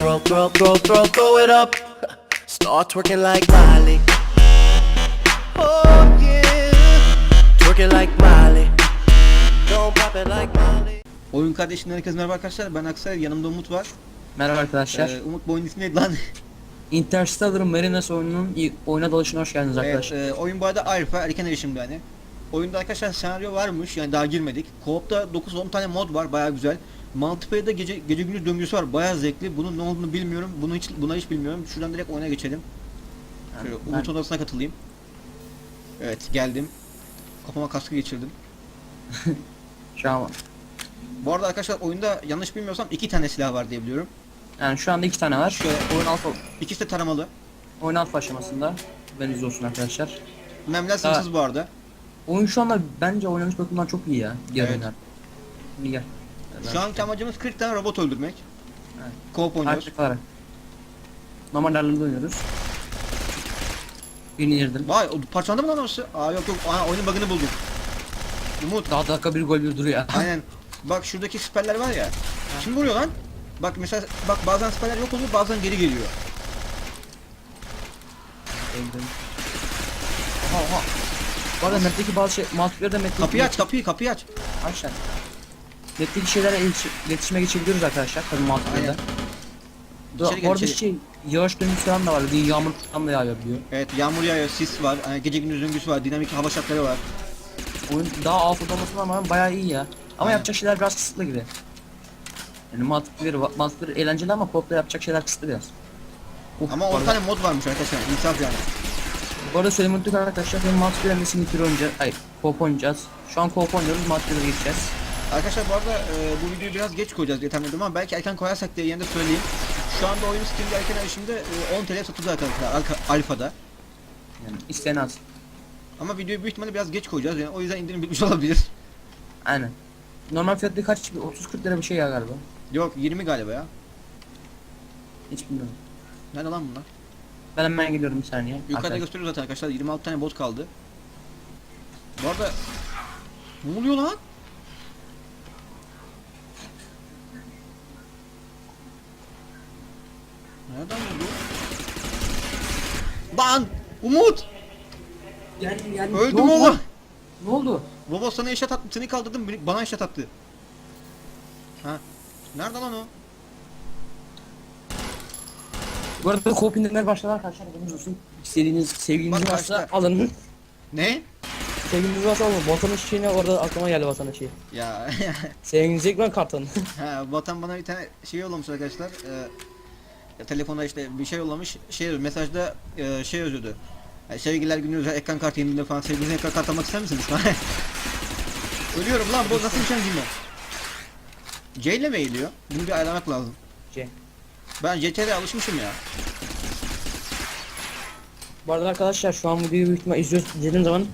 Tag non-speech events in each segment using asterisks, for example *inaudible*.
Throw, throw, throw, throw, throw it up. Start twerking like Miley. Oh yeah. Twerking like Miley. Don't pop it like Miley. Oyun kardeşimden herkese merhaba arkadaşlar. Ben Aksel, yanımda Umut var. Merhaba arkadaşlar. Ee, Umut bu oyunun ismi neydi lan? Interstellar Marines oyununun ilk oyuna dalışına hoş geldiniz evet, arkadaşlar. e, oyun bu arada alfa, erken erişimde hani. Oyunda arkadaşlar senaryo varmış yani daha girmedik. Co-op'ta 9-10 tane mod var baya güzel. Multiplayer'da gece gece gündüz döngüsü var baya zevkli. Bunun ne olduğunu bilmiyorum. Bunu hiç buna hiç bilmiyorum. Şuradan direkt oyuna geçelim. Şöyle Yani Umut ben- odasına katılayım. Evet geldim. Kafama kaskı geçirdim. *laughs* Şu an Bu arada arkadaşlar oyunda yanlış bilmiyorsam iki tane silah var diye biliyorum. yani şu anda iki tane var. Şöyle Oyun alfa ikisi de taramalı. oyun alfa aşamasında. Beniz olsun arkadaşlar. Memler sınırsız bu arada. Oyun şu anda bence oynanış bakımından çok iyi ya. Diğer Evet. oyunlar. İyi gel. Şu anki amacımız 40 tane robot öldürmek. Evet. Co-op oynuyoruz. Olarak. Normal derlerinde oynuyoruz. Birini indirdim. Vay o parçalandı mı lan orası? Aa yok yok Aa, oyunun bug'ını buldum. Umut Daha dakika bir gol bir duruyor. aynen. Bak şuradaki siperler var ya. Kim vuruyor lan? Bak mesela bak bazen siperler yok oluyor bazen geri geliyor. Öldüm. Oha oha. Bu arada map'teki bazı şey, multiplayer'da map'teki... Kapıyı aç kapıyı kapıyı aç. Aşağı. Map'teki şeylerle iletişim, iletişime geçebiliyoruz arkadaşlar. Tabii multiplayer'da. Aynen. Bu İçeri gel, arada içeri. şey, yağış döngüsü falan da var. Bir yağmur falan da yağabiliyor. Evet yağmur yağıyor, sis var, yani gece gündüz döngüsü var, dinamik hava şartları var. Oyun daha alfa olmasına rağmen bayağı iyi ya. Ama Aynen. yapacak şeyler biraz kısıtlı gibi. Yani multiplayer, multiplayer eğlenceli ama co-op'ta yapacak şeyler kısıtlı biraz. Uf, Ama bu 10 arada- tane mod varmış arkadaşlar, insaf yani. Bu arada söylemeyi unuttuk arkadaşlar. Hem multiplayer hem de player oynayacağız. Ay, co-op oynayacağız. Şu an co-op oynuyoruz, multiplayer'a geçeceğiz. Arkadaşlar bu arada e, bu videoyu biraz geç koyacağız diye tahmin ediyorum ama belki erken koyarsak diye yine de söyleyeyim. Şu anda oyun Steam'de erken erişimde e, 10 TL satılıyor arkadaşlar alka- alfada. Yani isteyen az. Ama videoyu büyük ihtimalle biraz geç koyacağız yani o yüzden indirim bitmiş *laughs* olabilir. Aynen. Normal fiyatı kaç? 30-40 lira bir şey ya galiba. Yok 20 galiba ya. Hiç bilmiyorum. Nerede lan bunlar? Ben hemen geliyorum bir saniye. Yukarıda Arkadaşlar. gösteriyor zaten arkadaşlar 26 tane bot kaldı. Bu arada ne oluyor lan? Nereden vurdu? Lan! Umut! Yani, yani, Öldüm ne oldu oğlum! Ne oldu? Robot sana eşat attı, seni kaldırdım, beni- bana eşat attı. Ha. Nerede lan o? Bu arada co-op başladı arkadaşlar. Haberiniz olsun. İstediğiniz sevgiliniz Bak varsa alın. Ne? Sevgiliniz varsa alın. Vatandaş şeyine orada aklıma geldi vatandaş şeyi. Ya, *laughs* Sevgiliniz ekran kartını. ha, Vatan bana bir tane şey yollamış arkadaşlar. Ee, ya telefonda işte bir şey yollamış. Şey mesajda e, şey yazıyordu. Yani sevgililer günü özel ekran kartı yenildi falan. Sevgilinize ekran kartı almak ister misiniz? *laughs* Ölüyorum lan bu nasıl bir şey mi? C ile mi eğiliyor? Bunu bir ayarlamak lazım. C. Ben CTR'ye alışmışım ya. Bu arada arkadaşlar şu an videoyu büyük ihtimal izliyoruz izlediğim zaman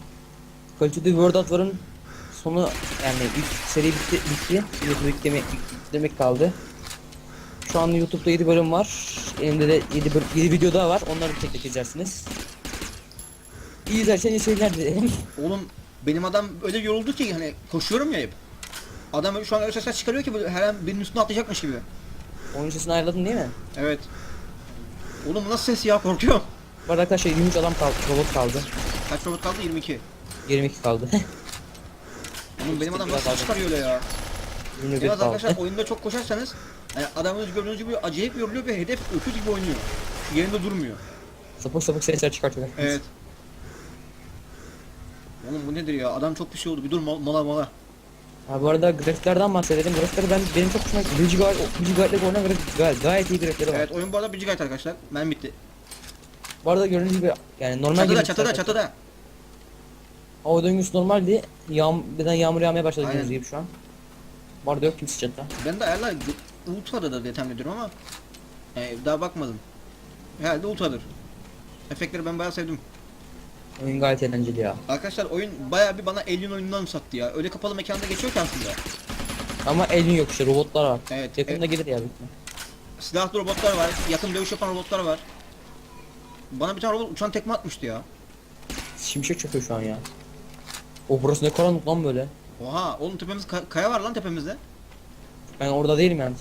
kaliteli World at War'ın sonu yani ilk seri bitti bitti. YouTube yükleme, yüklemek kaldı. Şu an YouTube'da 7 bölüm var. Elimde de 7, bölüm, 7 video daha var. Onları tek tek izlersiniz. İyi izlersen iyi seyirler dilerim. *laughs* Oğlum benim adam öyle yoruldu ki hani koşuyorum ya hep. Adam şu an öyle sesler çıkarıyor ki böyle her an birinin üstüne atlayacakmış gibi. Oyun sesini ayarladın değil mi? Evet. Oğlum bu nasıl ses ya korkuyorum. Bu arada arkadaşlar 23 adam kaldı, robot kaldı. Kaç robot kaldı? 22. 22 kaldı. *laughs* Oğlum benim adam nasıl çıkarıyor öyle ya? 21 Biraz kaldı. arkadaşlar oyunda çok koşarsanız yani adamınız gördüğünüz gibi acayip yoruluyor ve hedef öküz gibi oynuyor. Yerinde durmuyor. sapık sapık sesler çıkartıyorlar. Evet. Oğlum bu nedir ya? Adam çok bir şey oldu. Bir dur mal- mala mala. Ha bu arada grafiklerden bahsedelim. Grafikleri ben benim çok hoşuma gitti. 1 GB 1 GB'lik oyuna grafik gayet, gayet iyi grafikleri var. Evet oyun bu arada 1 GB arkadaşlar. Ben bitti. Bu arada gördüğünüz gibi yani normal Çatıda grafik çatıda çatıda. Hava döngüsü normaldi. Yağm birden yağmur yağmaya başladı Aynen. gördüğünüz gibi şu an. Bu arada yok kimse çatıda. Ben de ayarlar Ultra'da da diye tahmin ediyorum ama yani daha bakmadım. Herhalde Ultra'dır. Efektleri ben bayağı sevdim. Oyun gayet eğlenceli ya. Arkadaşlar oyun bayağı bir bana Alien oyunundan sattı ya. Öyle kapalı mekanda geçiyor ki aslında. Ama elin yok işte robotlar var. Evet. Yakında e, gelir ya ihtimal. silahlı robotlar var. Yakın dövüş yapan robotlar var. Bana bir tane robot uçan tekme atmıştı ya. Şimşek çakıyor şu an ya. O burası ne karanlık lan böyle. Oha oğlum tepemiz ka- kaya var lan tepemizde. Ben orada değilim yalnız.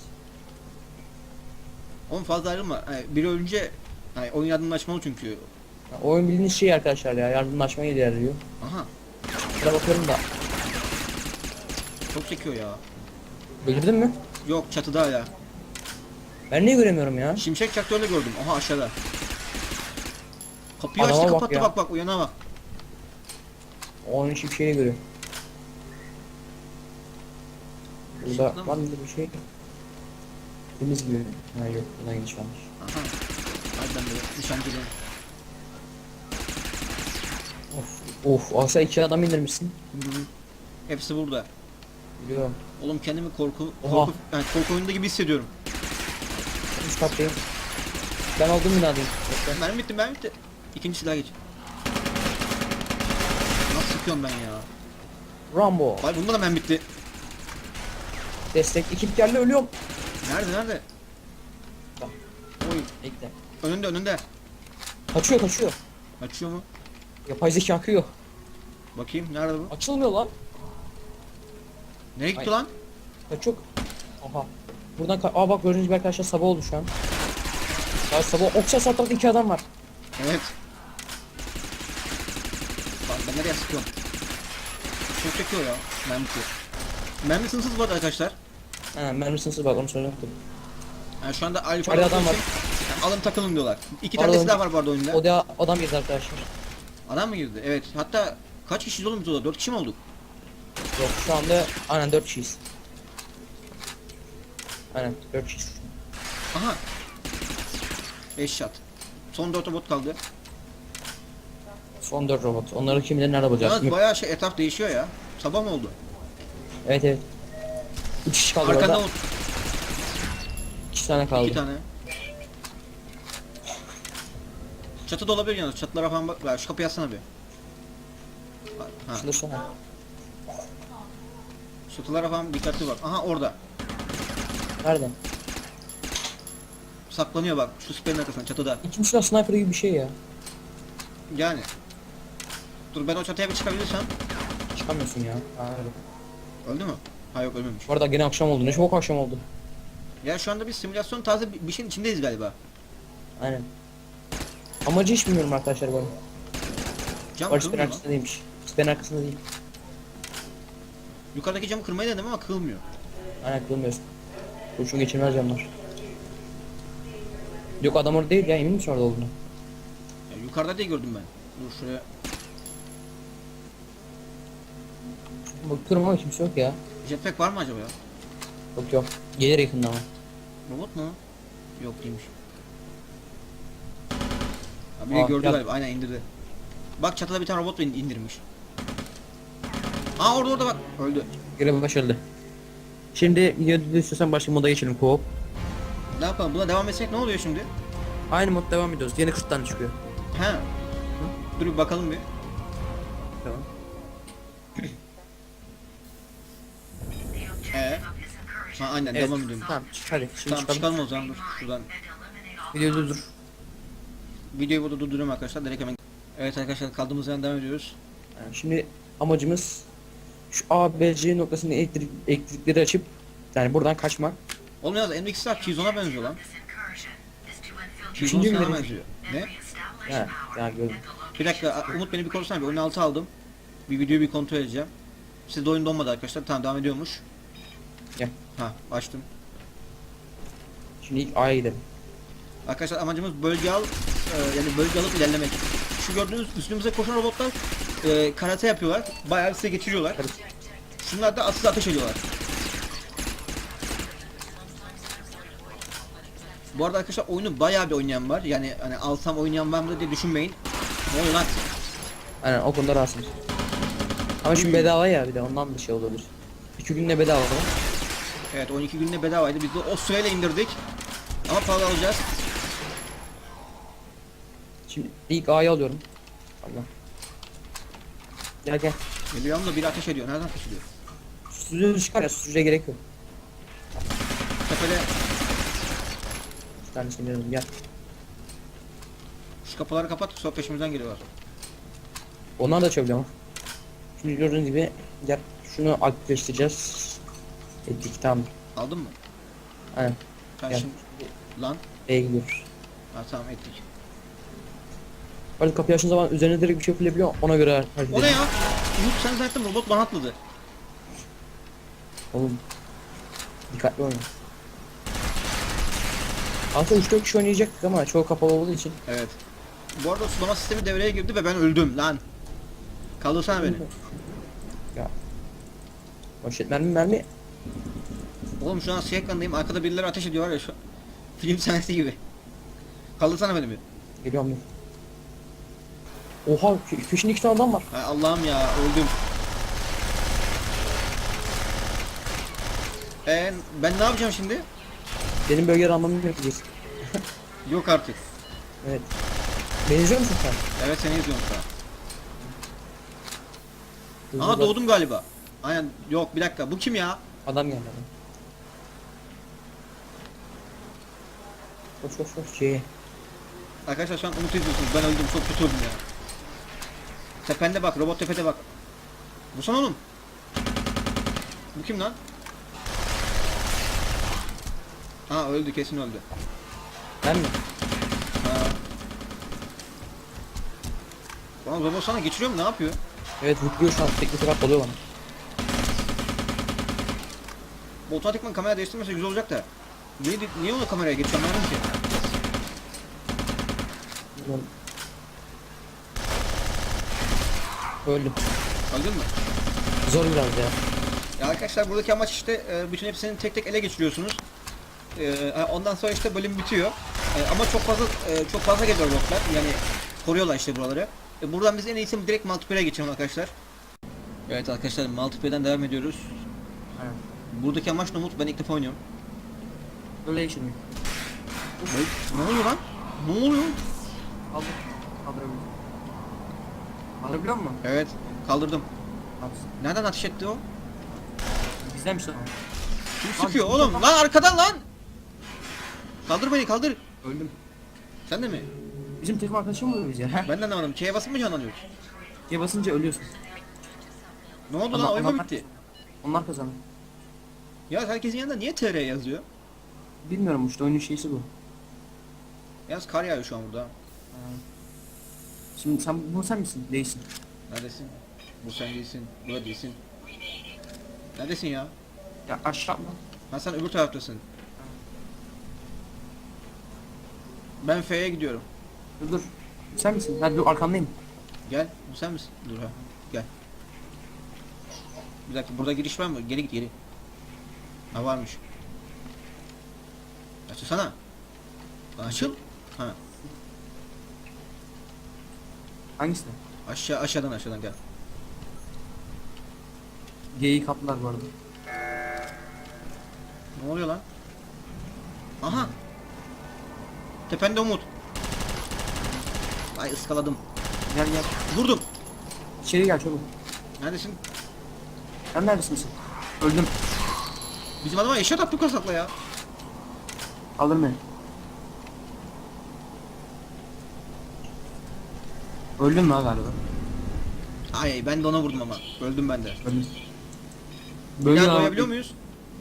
Oğlum fazla ayrılma. Yani biri ölünce yani oyun yardımlaşmalı çünkü. Ya, oyun bildiğiniz şey arkadaşlar ya yardımlaşmayı ilerliyor. Aha. Şuraya bakıyorum da. Çok çekiyor ya. Belirdin mi? Yok çatıda hala. Ben niye göremiyorum ya? Şimşek çaktörle gördüm. Aha aşağıda. Kapıyı Adama açtı bak kapattı ya. bak bak uyana bak. Onun için bir şey görüyor. Burada var mı bir şey? Temiz gibi. Ha yok gidiş varmış. Aha. Hadi ben de nişancılı. Of of Asa iki adam indirmişsin. Hı hı. Hepsi burada. Biliyorum. Oğlum kendimi korku Oha. korku yani korku oyununda gibi hissediyorum. Üst kattayım. Ben aldım binadayım. Mermi bitti mermi bitti. İkinci silah geç. Nasıl sıkıyorum ben ya? Rambo. Vay bunda da mermi bitti. Destek ekip geldi ölüyorum. Nerede nerede? Bak. Oy Bekle. önünde önünde. Kaçıyor kaçıyor. Açıyor mu? Yapay zeka akıyor. Bakayım nerede bu? Açılmıyor lan. Nereye gitti Ay. lan? Kaçıyor. Aha. Buradan ka Aa bak gördüğünüz gibi arkadaşlar sabah oldu şu an. Ya sabah okça sağ tarafta iki adam var. Evet. Bak ben nereye sıkıyorum? Çok çekiyor ya. Mermi. Mermi sınırsız var arkadaşlar. Ha mermi sınırsız bak onu söyledim. Yani şu anda alfa İçeride adam var. yani alın takılın diyorlar. İki tane silah var bu arada oyunda. O da adam girdi arkadaşlar. Adam mı girdi? Evet. Hatta kaç kişiyiz oğlum biz orada? Dört kişi mi olduk? Yok şu anda aynen 4 kişiyiz. Aynen 4 kişiyiz. Aha. 5 shot. Son 4 robot kaldı. Son 4 robot. Onları kim bilir nerede bulacağız? Yalnız bayağı şey etraf değişiyor ya. Sabah mı oldu? Evet evet. 3 kişi kaldı Arkanda orada. o 2 tane kaldı. iki tane. Çatı da olabilir yalnız. Çatılara falan bak. Ya Şu kapıyı açsana bir. Ha. Şurada sana. Çatılara falan dikkatli bak. Aha orada. Nerede? Saklanıyor bak. Şu siperin arkasında çatıda. İkinci silah sniper gibi bir şey ya. Yani. Dur ben o çatıya bir çıkabilirsem. Çıkamıyorsun ya. Öyle. Öldü mü? Ha yok ölmemiş. Bu arada gene akşam oldu. Ne çabuk akşam oldu. Ya şu anda bir simülasyon tarzı bir, bir şeyin içindeyiz galiba. Aynen. Amacı hiç bilmiyorum arkadaşlar bu. Cam Barış ben kırılmıyor lan. arkasında değilmiş. Ben arkasında değil. Yukarıdaki camı kırmayı denedim ama kırılmıyor. Aynen kılmıyorsun. Kurşun geçirmez camlar. Yok adam orada değil ya emin misin orada olduğunu? Ya yukarıda diye gördüm ben. Dur şuraya. Bakıyorum ama kimse yok ya. Jetpack var mı acaba ya? Yok yok. Gelir yakında ama. Robot mu? Yok değilmiş. Ha, biri Aa, gördü gel. galiba. Aynen indirdi. Bak çatıda bir tane robot in- indirmiş. Aa orada orada bak. Öldü. Görev başarılı. Şimdi videoda istiyorsan başka moda geçelim co Ne yapalım? Buna devam etsek ne oluyor şimdi? Aynı mod devam ediyoruz. Yeni 40 tane çıkıyor. He. Dur bir bakalım bir. Tamam. Ha aynen Evet. devam ediyorum. Tamam çık hadi. Şimdi Tamam çıkalım. o zaman dur. Şuradan. Videoyu durdur. Videoyu burada durduruyorum arkadaşlar. Direkt hemen. Evet arkadaşlar kaldığımız yerden devam ediyoruz. Yani şimdi amacımız şu A, B, C noktasında elektrik, elektrikleri açıp yani buradan kaçmak. Oğlum yalnız MX silah Killzone'a benziyor lan. Bölüm. benziyor. Ne? Ha, ya gördüm. Bir dakika Umut beni bir korusana bir oyunu altı aldım. Bir videoyu bir kontrol edeceğim. Sizde oyun donmadı arkadaşlar. Tamam devam ediyormuş. Gel. Ha açtım. Şimdi ilk A'ya gidelim. Arkadaşlar amacımız bölge al e, yani bölge alıp ilerlemek. Şu gördüğünüz üstümüze koşan robotlar e, karate yapıyorlar. Bayağı size geçiriyorlar. Hadi. Şunlar da asıl ateş ediyorlar. Bu arada arkadaşlar oyunu bayağı bir oynayan var. Yani hani alsam oynayan var mı diye düşünmeyin. Ne oluyor lan? Aynen o konuda rahatsız. Ama şimdi bedava ya bir de ondan bir şey olabilir. İki günde bedava falan. Evet 12 günde bedavaydı. Biz de o süreyle indirdik. Ama pahalı alacağız. Şimdi ilk A'yı alıyorum. Allah. Gel gel. Geliyor ama biri ateş ediyor. Nereden ateş ediyor? Susturucu çıkar ya susturucuya gerek yok. Tepede Bir tanesini verelim gel. şu kapıları kapat sonra peşimizden geliyorlar. Onlar da açabiliyor ama. Şimdi gördüğünüz gibi gel şunu aktifleştireceğiz. Ettik tamam. Aldın mı? Aynen. Sen Gel. şimdi... Lan B'ye gidiyoruz. Ha tamam ettik. Böyle kapıyı açtığın zaman üzerine direkt bir şey fırlayabiliyor ona göre hareket O ne ya? Umut sen zaten robot bana atladı. Oğlum. Dikkatli oyna. Aslında 3-4 kişi oynayacaktık ama çoğu kapalı olduğu için. Evet. Bu arada sulama sistemi devreye girdi ve ben öldüm lan. Kaldırsana beni. Ya. Boşet mermi mermi. Oğlum şu an siyah ekranındayım. Arkada birileri ateş ediyor var ya şu an. Film sahnesi gibi. Kaldırsana beni bir. Geliyorum dur. Oha köşinde iki tane adam var. Hay Allah'ım ya öldüm. Ee, ben ne yapacağım şimdi? Benim bölgeye almamı yapacağız. *laughs* Yok artık. Evet. Benziyor musun sen? Evet seni izliyorum şu an. Hızlı Aha bak. doğdum galiba. Aynen yok bir dakika bu kim ya? Adam geldi adam. Koş koş koş C'ye. Arkadaşlar şu an Umut'u izliyorsunuz ben öldüm çok kötü öldüm ya. Tepende bak robot tepede bak. Bu son oğlum. Bu kim lan? Ha öldü kesin öldü. Ben mi? Ha. Lan robot sana geçiriyor mu ne yapıyor? Evet vuruyor şu an teknik olarak oluyor bana. Bu otomatikman kamera değiştirmese güzel olacak da. Niye, niye onu kameraya geçiyorum anlamadım ki. Öldüm. Öldün mü? Zor biraz ya. Ya arkadaşlar buradaki amaç işte e, bütün hepsini tek tek ele geçiriyorsunuz. E, ondan sonra işte bölüm bitiyor. E, ama çok fazla e, çok fazla geliyor robotlar. Yani koruyorlar işte buraları. E, buradan biz en iyisi direkt multiplayer'e geçelim arkadaşlar. Evet arkadaşlar multiplayer'den devam ediyoruz. Aynen. Buradaki amaç ne Umut? Ben ilk defa oynuyorum. Geçirmiyor. Ne, ne oluyor lan? Ne oluyor? Kaldır. Kaldırabiliyor. Kaldırabiliyor musun? Evet kaldırdım. Kaldır. Nereden ateş etti o? Bizdenmiş lan. Kim sıkıyor oğlum? lan? Arkadan lan! Kaldır beni kaldır. Öldüm. Sen de mi? Bizim takım arkadaşım mı biz ya? Ben de anlamadım. K'ye basın mı canlanıyoruz? Diye basınca ölüyorsun. Ne oldu Ama- lan? Oyun mu ama- bitti? Onlar kazandı. Ya herkesin yanında niye TR yazıyor? Bilmiyorum işte oyunun şeysi bu. Yalnız kar yağıyor şu an burada. Şimdi sen bu sen misin? Değilsin. Neredesin? Bu sen değilsin. Burada değilsin. Neredesin ya? Ya aşağı mı? Ha sen öbür taraftasın. Ben F'ye gidiyorum. Dur dur. Sen misin? Hadi dur arkandayım. Gel. Bu sen misin? Dur ha. Gel. Bir dakika burada giriş var mı? Geri git geri. Ha varmış. Açılsana. Açıl. Ha. Hangisi? Aşağı aşağıdan aşağıdan gel. G'yi kaptılar bu arada. Ne oluyor lan? Aha. Tepende Umut. Ay ıskaladım. Gel gel. Vurdum. İçeri gel çabuk. Neredesin? Sen neredesin sen? Öldüm. Bizim adama eşya attık kasakla ya. Kaldır beni. Öldüm mü ha galiba? Ay ben de ona vurdum ama. Öldüm ben de. Öldüm. Bölge Bölge doyabiliyor muyuz?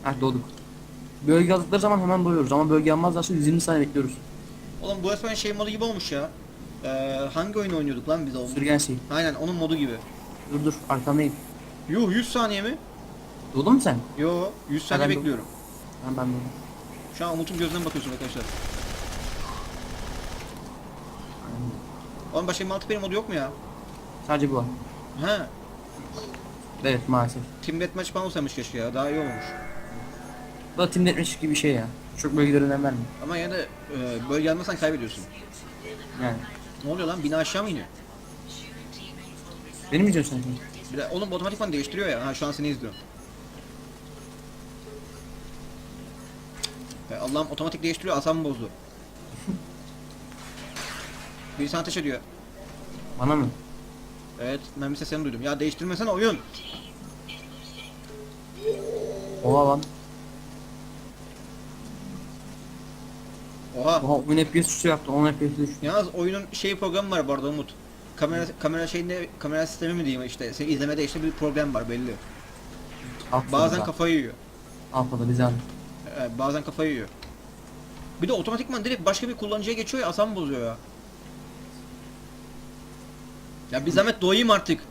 Ha doğduk. Bölge aldıkları zaman hemen doyuyoruz ama bölge almazlarsa 120 saniye bekliyoruz. Oğlum bu resmen şey modu gibi olmuş ya. Ee, hangi oyun oynuyorduk lan biz o? Sürgen şey. Aynen onun modu gibi. Dur dur arkandayım. Yuh 100 saniye mi? Doğdun mu sen? Yo 100 saniye ben bekliyorum. Ha ben doğdum. Şu an Umut'un gözünden bakıyorsun arkadaşlar. Oğlum başka bir multiplayer modu yok mu ya? Sadece bu var. He. Evet maalesef. Team Deathmatch falan olsaymış keşke ya. Daha iyi olmuş. Bu da Team Deathmatch gibi bir şey ya. Çok bölgelere önem vermiyor. Ama yine de e, böyle gelmezsen kaybediyorsun. Yani. Ne oluyor lan? Bina aşağı mı iniyor? Benim mi diyorsun sen? Bir de oğlum otomatikman değiştiriyor ya. Ha şu an seni izliyorum. Allah'ım otomatik değiştiriyor. Asabımı bozdu. Birisi ateş ediyor. Bana mı? Evet, ben bir seslerini duydum. Ya değiştirmesene oyun. Oha lan. Oha. Oha oyun FPS düştü yaptı. 10 FPS düştü. Yalnız oyunun şey programı var bu arada Umut. Kamera kamera şeyinde kamera sistemi mi diyeyim işte. Seni izlemede işte bir problem var belli. Alfadı Bazen kafayı yiyor. Alfadı bize E, bazen kafayı yiyor. Bir de otomatikman direkt başka bir kullanıcıya geçiyor ya asam bozuyor ya. Ya bir zahmet doğayım artık.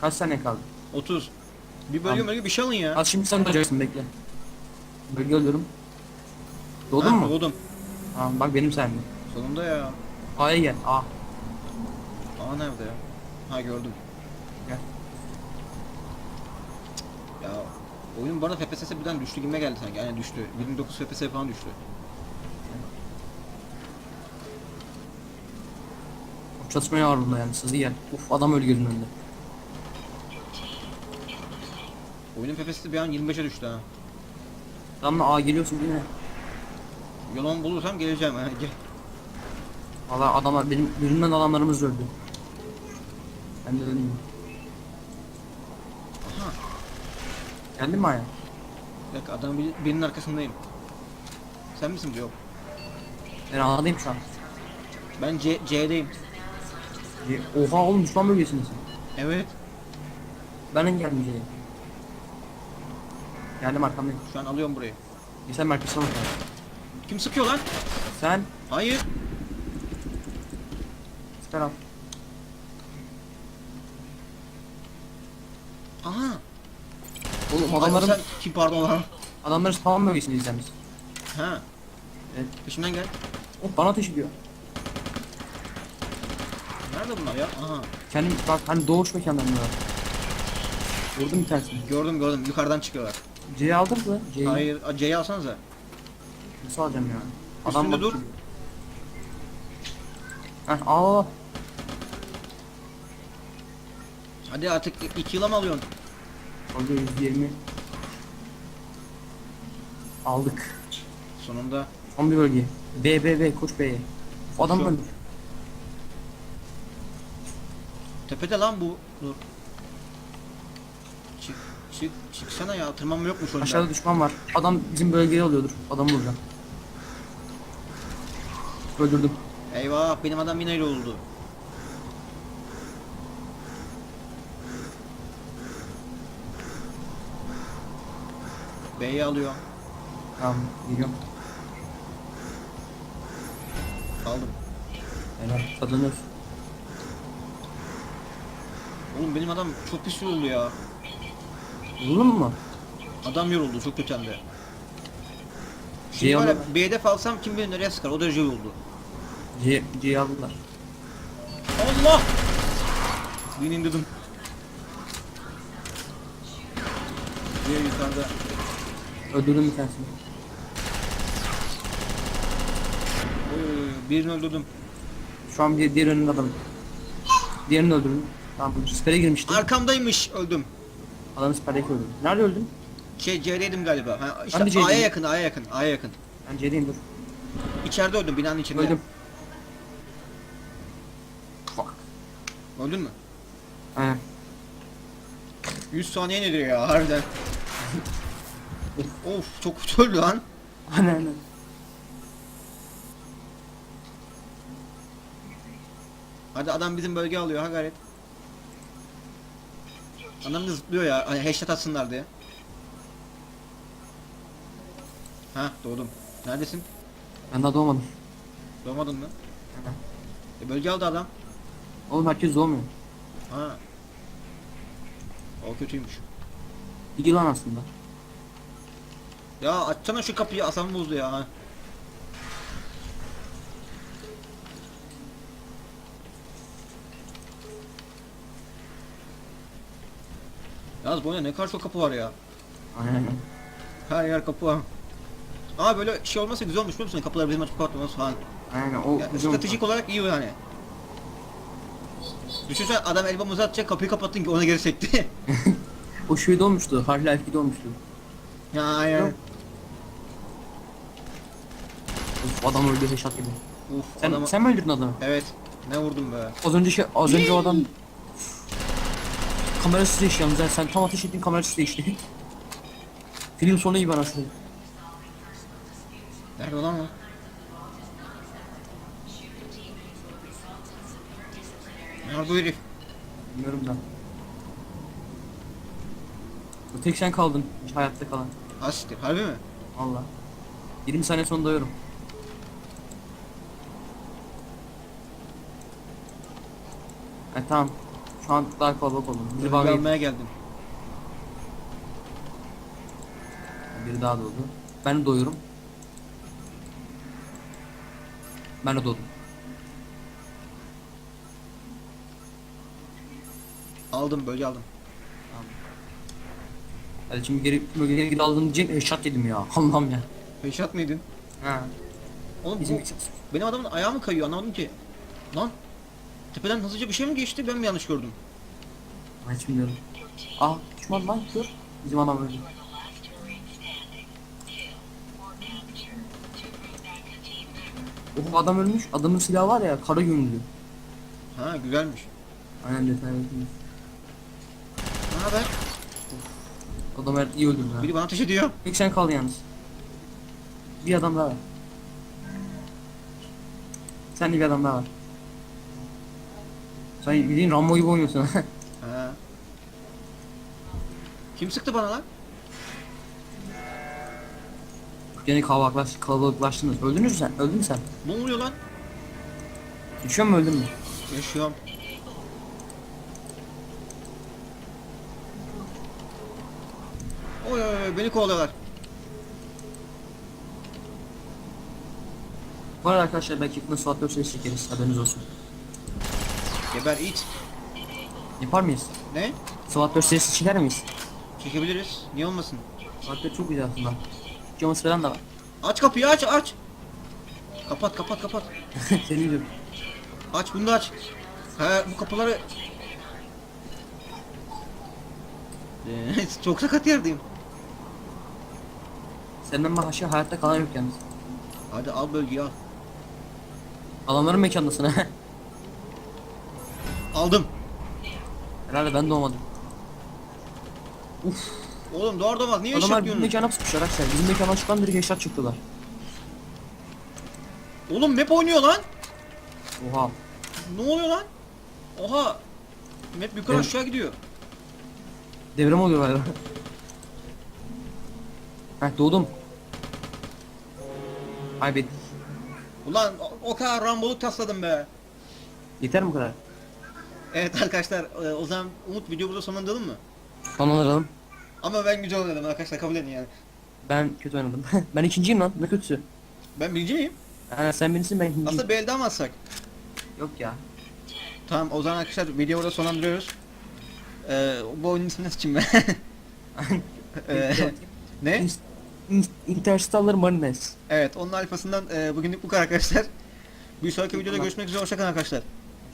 Kaç saniye kaldı? 30. Bir bölge Tamam. bölge bir şey alın ya. Az şimdi sen doğacaksın bekle. Bölge alıyorum. Doğdun Ha, mu? Doğdum. Tamam bak benim sayemde. Sonunda ya. A'ya gel. A. Aa nerede ya? Ha gördüm. Gel. Ya oyun bu arada FPS birden düştü gibime geldi sanki. Aynen düştü. 29 FPS falan düştü. Çatışmaya var bunda yani sızı gel. Uf adam öyle gözümün önünde. Oyunun FPS'i bir an 25'e düştü ha. Tamam A geliyorsun mi? Yolon bulursam geleceğim ha. *laughs* Gel. Valla adamlar benim gözümden adamlarımız öldü. Ben de öldüm. Aha. Geldin mi A'ya? Bir dakika adam bir- birinin arkasındayım. Sen misin bu? Yok. Ben A'dayım şu an. Ben C C'deyim. E, Oha oğlum düşman bölgesindesin. Evet. Ben de geldim C'ye. Geldim arkamdayım. Şu an alıyorum burayı. Bir sen merkezine bak. Kim sıkıyor lan? Sen Hayır. süper al. Aha. Oğlum Adamların... Sen kim pardon lan? adamların spawn bölgesindeyiz yani biz. Ha. Evet. Peşimden gel. Oh bana ateş ediyor. Nerede bunlar ya? Aha. Kendim bak hani doğuş mekanlarında var. Vurdum bir tanesini. Gördüm gördüm. Yukarıdan çıkıyorlar. C'yi aldın mı? C'yi. Hayır. C'yi alsanıza. Nasıl alacağım ya? Üstünde bak- dur. Heh al. Hadi artık 2 yıla mı alıyorsun? Orada 120. Aldık. Sonunda. Son bir bölge. B B B koş B'ye. Adam Koşuyorum. Tepede lan bu. Dur. Çık. Çık. Çıksana ya. Tırmanma yokmuş oyunda. Aşağıda düşman var. Adam bizim bölgeyi alıyordur. Adamı vuracağım. Öldürdüm. Eyvah benim adam yine öyle oldu. B'yi alıyor. Tamam geliyorum. Aldım. Helal. Kazanıyoruz. Oğlum benim adam çok pis yoruldu ya. Vurdun mu? Adam yoruldu çok kötü hem de. Şimdi ya, aldılar. B'de falsam kim bilir nereye sıkar o derece yoruldu. C C'yi aldılar. Allah! Birini indirdim. Diğer yukarıda. Öldürdüm bir tanesini. Oy, birini öldürdüm. Şu an bir diğer önünde adamım. Diğerini öldürdüm. Tamam bu sipere girmişti. Arkamdaymış öldüm. Adamı siperdeki öldürdüm. Nerede öldün? Şey C'deydim galiba. Ha, Ben de işte C'deyim. A'ya yakın, A'ya yakın, A'ya yakın. Ben C'deyim dur. İçeride öldüm binanın içinde. Öldüm. Fuck. Öldün mü? Aynen. 100 saniye nedir ya harbiden. *laughs* of çok kötü öldü lan. Aynen aynen. Hadi adam bizim bölge alıyor ha gayret. Adam da zıplıyor ya hani headshot atsınlar diye. Ha doğdum. Neredesin? Ben daha doğmadım. Doğmadın mı? Hı. E, bölge aldı adam. Oğlum herkes doğmuyor. Ha. O kötüymüş. İyi lan aslında. Ya açsana şu kapıyı asam bozdu ya. Yalnız bu oyunda ne kadar çok kapı var ya. Aynen. Her yer kapı var. Ama böyle şey olmasa güzel olmuş biliyor musun? Kapıları bizim açıp kapatmamız falan. Aynen o Ya, güzel stratejik olarak iyi yani. Düşünsene adam el bombası atacak kapıyı kapattın ki ona geri sekti. *laughs* O şeyde olmuştu. Half-Life 2'de olmuştu. Ya aynen. Yok. Of adam öldü headshot gibi. Uf Sen, adamı... sen mi öldürdün adamı? Evet. Ne vurdum be. Az önce şey, az önce o adam kamerası değişti yalnız sen tam ateş ettin kamerası değişti. *laughs* Film sonu gibi anasını. Nerede lan o? Nerede o herif? Bilmiyorum da. Bu tek sen kaldın hayatta kalan. Aşkım harbi mi? Allah. 20 saniye sonra doyuyorum. E tamam. Şu an daha kalabalık oldum. Biri bana Ödül almaya geldim. Biri daha doğdu. Ben de doyuyorum. Ben de doğdum. Aldım bölge aldım. Aldım. Hadi şimdi geri bölgeye geri aldım diyecek headshot yedim ya. *laughs* Allah'ım ya. Headshot mıydın? Ha. Oğlum Bizim bu, benim adamın ayağı mı kayıyor anlamadım ki. Lan tepeden hızlıca bir şey mi geçti ben mi yanlış gördüm? Ben hiç bilmiyorum. Aa düşman lan dur. Bizim adam öldü. Oh adam ölmüş. Adamın silahı var ya kara gönüllü. Ha güzelmiş. Aynen detay öldü. Ne haber? Adam evet iyi öldürdü ha. Biri bana ateş ediyor. Tek sen kal yalnız. Bir adam daha var. Sen de bir adam daha var. Sen bildiğin Rambo gibi oynuyorsun. *laughs* Ha. Kim sıktı bana lan? Yine kalabalıklaş, kalabalıklaştınız. Öldünüz mü sen? Öldün mü sen? Ne oluyor lan? Düşüyor mu öldün mü? Yaşıyorum. Oy oy oy beni kovalıyorlar. Bu arada arkadaşlar belki yakında Suat 4 serisi çekeriz. Haberiniz olsun. Geber it. Yapar mıyız? Ne? Suat 4 serisi çeker miyiz? Çekebiliriz. Niye olmasın? Suat 4 çok güzel aslında. James falan da var. Aç kapıyı aç aç. Kapat kapat kapat. *laughs* Seni biliyorum. Aç bunu da aç. He bu kapıları... *laughs* Çok sakat yerdeyim. Senden başka hayatta kalan yok yalnız. Hadi al bölgeyi al. Adamların mekandasın ha. Aldım. Herhalde ben doğmadım. Oğlum doğru doğmaz. Niye Adamlar eşek bizim diyorsun? mekana sıkmışlar arkadaşlar. Bizim mekana çıkan direkt headshot çıktılar. Oğlum map oynuyor lan. Oha. Ne oluyor lan? Oha. Map yukarı Evet. aşağı gidiyor. Devrem oluyor galiba. Heh doğdum. Kaybettik. Ulan o, kadar ramboluk tasladım be. Yeter mi bu kadar? Evet arkadaşlar e, o zaman Umut video burada sonlandıralım mı? Sonlandıralım. Ama ben güzel oynadım arkadaşlar kabul edin yani. Ben kötü oynadım. *laughs* ben ikinciyim lan. Ne kötüsü? Ben birinci miyim? Ha, sen birisin ben ikinciyim. Aslında bir mi atsak? Yok ya. Tamam o zaman arkadaşlar videoyu burada sonlandırıyoruz. Ee, bu oyunun ismini nasıl ben? *laughs* Ee, ne? İn- in- Interstellar Marines. Evet onun alfasından e, bugünlük bu kadar arkadaşlar. Bir sonraki videoda görüşmek üzere hoşçakalın arkadaşlar.